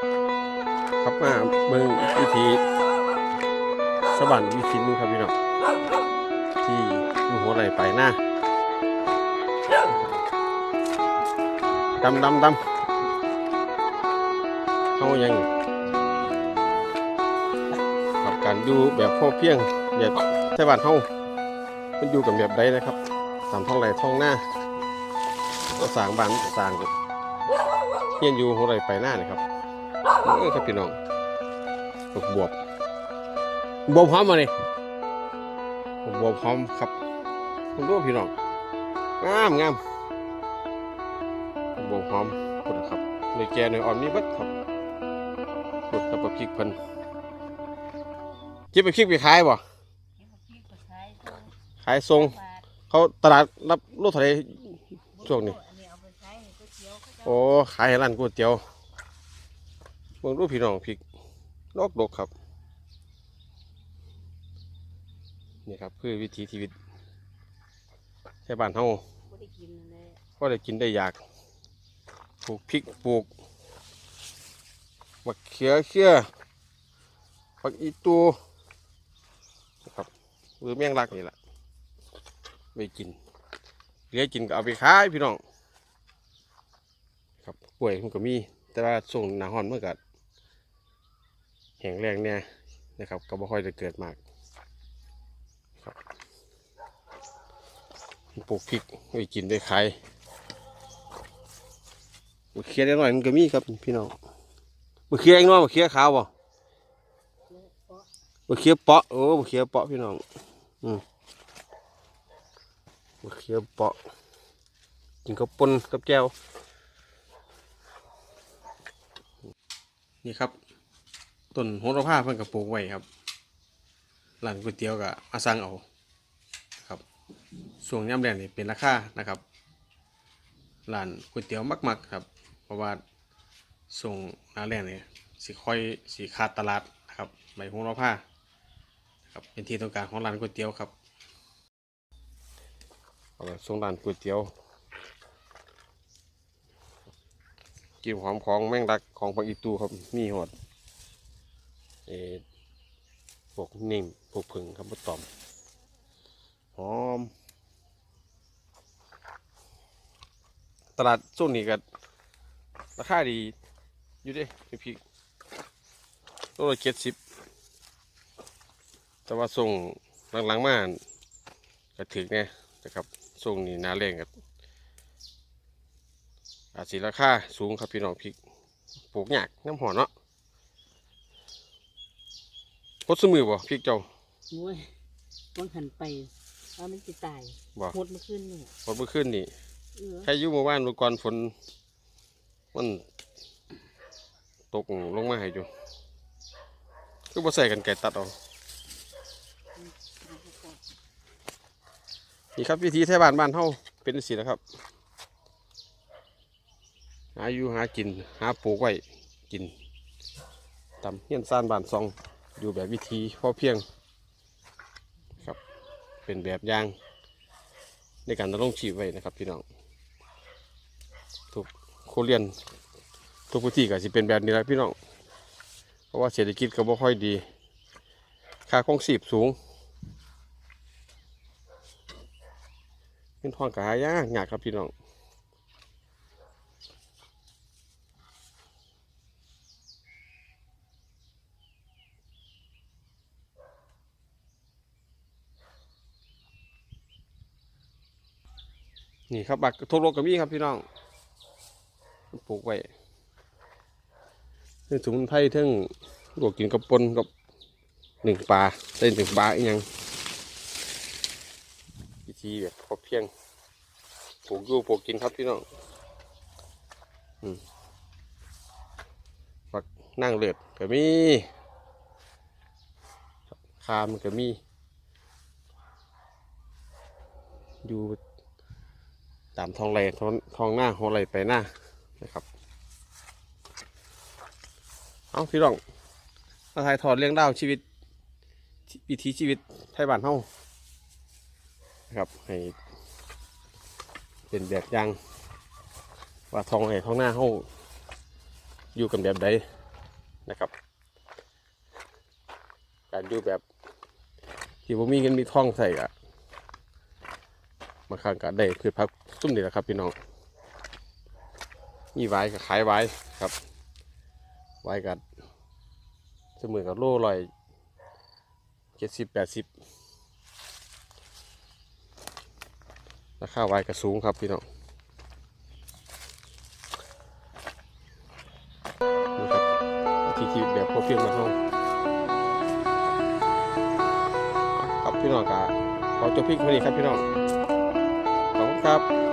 ครับมาเมืองวิธีสวรรค์วิธีนึงครับพี่น้องที่อยู่หัวไหลไปหน้าดำดำดำเขายังกับการอยู่แบบพ่อเพียงแบบไต้หวันเฮามันอยู่กับแบบใดนะครับตามท้องไหลท้องหน้าก็สางบ้านสางเฮียนอยู่หัวไหลไปหน้านะครับ เออครับพี่น้องบวบบวบบวบพร้อมมาเลยบวบพร้อมครับคุณดูพี่น้องงามงามบวบพร้อมคุณครับเลยแกหน่อยอ่อนนี่บัดครับคุดครับปลาพริกพิ่นเก็บไปพริกไปขายบ่ขายทรง เขาตลาดรับรถไถช่วงนี้โอ้ขายให้ร้านก๋วยเตี๋ยว เบิ่งดูพี่น้องพริกดอกดกครับ นี่ครับคือวิถีชีวิตใช้บ้านเฮาบ่ได้กินเลยก็ได้กินได้อยากปลูกพริกปลูกมะเขือเขือผักอีตูนะครับหรือแมงลักนี่แหละไปกินเหลือกินก็เอาไปขายพี่น้อง ครับป่วยมันก็มี แต่ว่าส่งหนาหอนเมื่อกั แห้งแรงเนี่ยนะครับ ก็บ่ค่อยจะเกิดมากครับปลูกพริกไว้กินได้ขายมะเขือได้หน่อยมันก็มีครับพี่น้องมะเขือเองเนาะมะเขือขาวบ่มะเขือเปาะโอ้มะเขือเปาะพี่น้องอืมมะเขือเปาะกินกับปนกับแก้วนี่ครับ ต้นโหระพาเพิ่นกับปลูกไว้ครับร้านก๋วยเตี๋ยวกับอาสั่งเอาครับช่วงย่ำแรงนี่เป็นราคานะครับร้านก๋วยเตี๋ยวมักๆครับ เพราะว่าส่งหน้าแรงนี่สิค่อยสีขาดตลาดนะครับใบโหระพาครับเป็นที่ต้องการของร้านก๋วยเตี๋ยวครับเอาไปส่งร้านก๋วยเตี๋ยวกลินหอมของแมงดักของผักอีตูครับมีหอด เออพวกนิ่มพวกผึ่งครับพวกตอมหอม ตลาดโซนนี้ก็ราคาดีอยู่เด้พี่พี่ตัวละเจ็ดสิบแต่ว่าส่งหลังๆมาก็ถึกเนี่ยนะครับส่งนี่หนาแรงกับอาจสิราคาสูงครับพี่น้องพริกปลูกยากน้ำหอนเนาะพ ดสมือบ่พริกเจ้าโอ้ยต้องหันไปว่ามันสิตายบ่หมดเมื่อคืนนี่พดเมื่อคืนนี่เออใครอยู่เมื่อวานเมื่อก่อนฝน มัน ตกลงมาให้อยู่ก็บ่ใส่กันไก่ตัดเอานี่ครับวิธีไทยบ้านบ้านเฮาเป็นสินะครับ หาอยู่หากิน หาปลูกไว้กินตำเฮียนซ่านบ้านซอง อยู่แบบวิธีพอเพียงครับเป็นแบบอย่างในการดำรงชีพไว้นะครับพี่น้องทุกโคเรียนทุกพื้นที่ก็สิเป็นแบบนี้แหละพี่น้องเพราะว่าเศรษฐกิจก็บ่ค่อยดี ค่าครองชีพสูงเงินทองก็หายากยากครับพี่น้อง นี่ครับบักทุกโลกก็มีครับพี่น้องปลูกไว้เรื่องสมุนไพรเรื่องลวกกินกับปนกับหนึ่งปลาเส้นหนึ่งปลาอีกยังวิธีแบบพอเพียงปลูกอยู่ปลูกกินครับพี่น้องบักนั่งเลือดก็มีคามก็มีอยู่ ตามท้องไรท้องท้องหน้าท้องไรไปหน้านะครับเอาพี่น้องมาถ่ายทอดเรื่องราวชีวิตวิถีชีวิตไทยบ้านเฮานะครับให้เป็นแบบอย่างว่าทองไรท้องหน้าเฮาอยู่กันแบบใดนะครับ การอยู่แบบที่ผมมีเงินมีทองใส่อะบางครั้งก็ได้พืชพัก ซุ่มนี่แหละครับพี่น้องมีไว้ก็ขายไว้ครับไว้กันเสมอกับโล่ลอยเจ็ดสิบแปดสิบราคาไว้ก็สูงครับพี่น้องนี่ครับวิธีชีวิตแบบพอเพียงมาท่องครับพี่น้องกะขอจบพียงเท่านี้ครับพี่น้องขอบคุณครับ